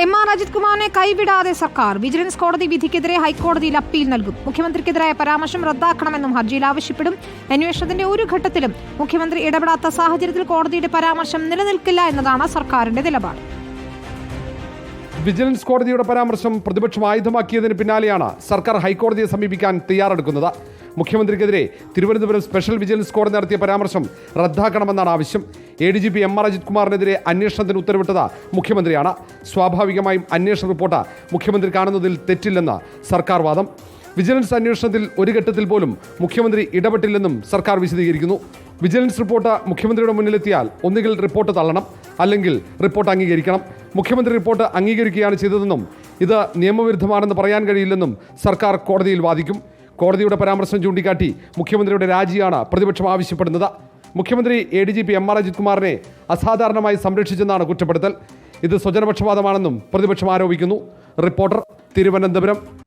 M R Ajith കുമാറിനെ കൈവിടാതെ സർക്കാർ. വിജിലൻസ് കോടതി വിധിക്കെതിരെ ഹൈക്കോടതിയിൽ അപ്പീൽ നൽകും. മുഖ്യമന്ത്രിക്കെതിരായ പരാമർശം റദ്ദാക്കണമെന്നും ഹർജിയിൽ ആവശ്യപ്പെടും. അന്വേഷണത്തിന്റെ ഒരു ഘട്ടത്തിലും മുഖ്യമന്ത്രി ഇടപെടാത്ത സാഹചര്യത്തിൽ കോടതിയുടെ പരാമർശം നിലനിൽക്കില്ല എന്നതാണ് സർക്കാരിന്റെ നിലപാട്. വിജിലൻസ് കോടതിയുടെ പരാമർശം പ്രതിപക്ഷം ആയുധമാക്കിയതിന് പിന്നാലെയാണ് സർക്കാർ ഹൈക്കോടതിയെ സമീപിക്കാൻ തയ്യാറെടുക്കുന്നത്. മുഖ്യമന്ത്രിക്കെതിരെ തിരുവനന്തപുരം സ്പെഷ്യൽ വിജിലൻസ് കോടതി നടത്തിയ പരാമർശം റദ്ദാക്കണമെന്നാണ് ആവശ്യം. A D G P M R Ajith കുമാറിനെതിരെ അന്വേഷണത്തിന് ഉത്തരവിട്ടത് മുഖ്യമന്ത്രിയാണ്. സ്വാഭാവികമായും അന്വേഷണ റിപ്പോർട്ട് മുഖ്യമന്ത്രി കാണുന്നതിൽ തെറ്റില്ലെന്ന് സർക്കാർ വാദം. വിജിലൻസ് അന്വേഷണത്തിൽ ഒരു ഘട്ടത്തിൽ പോലും മുഖ്യമന്ത്രി ഇടപെട്ടില്ലെന്നും സർക്കാർ വിശദീകരിക്കുന്നു. വിജിലൻസ് റിപ്പോർട്ട് മുഖ്യമന്ത്രിയുടെ മുന്നിലെത്തിയാൽ ഒന്നുകിൽ റിപ്പോർട്ട് തള്ളണം അല്ലെങ്കിൽ റിപ്പോർട്ട് അംഗീകരിക്കണം. മുഖ്യമന്ത്രി റിപ്പോർട്ട് അംഗീകരിക്കുകയാണ് ചെയ്തതെന്നും ഇത് നിയമവിരുദ്ധമാണെന്ന് പറയാൻ കഴിയില്ലെന്നും സർക്കാർ കോടതിയിൽ വാദിക്കും. കോടതിയുടെ പരാമർശം ചൂണ്ടിക്കാട്ടി മുഖ്യമന്ത്രിയുടെ രാജിയാണ് പ്രതിപക്ഷം ആവശ്യപ്പെടുന്നത്. മുഖ്യമന്ത്രി A D G P M R Ajith കുമാറിനെ അസാധാരണമായി സംരക്ഷിച്ചെന്നാണ് കുറ്റപ്പെടുത്തൽ. ഇത് സ്വജനപക്ഷപാതമാണെന്നും പ്രതിപക്ഷം ആരോപിക്കുന്നു. റിപ്പോർട്ടർ തിരുവനന്തപുരം.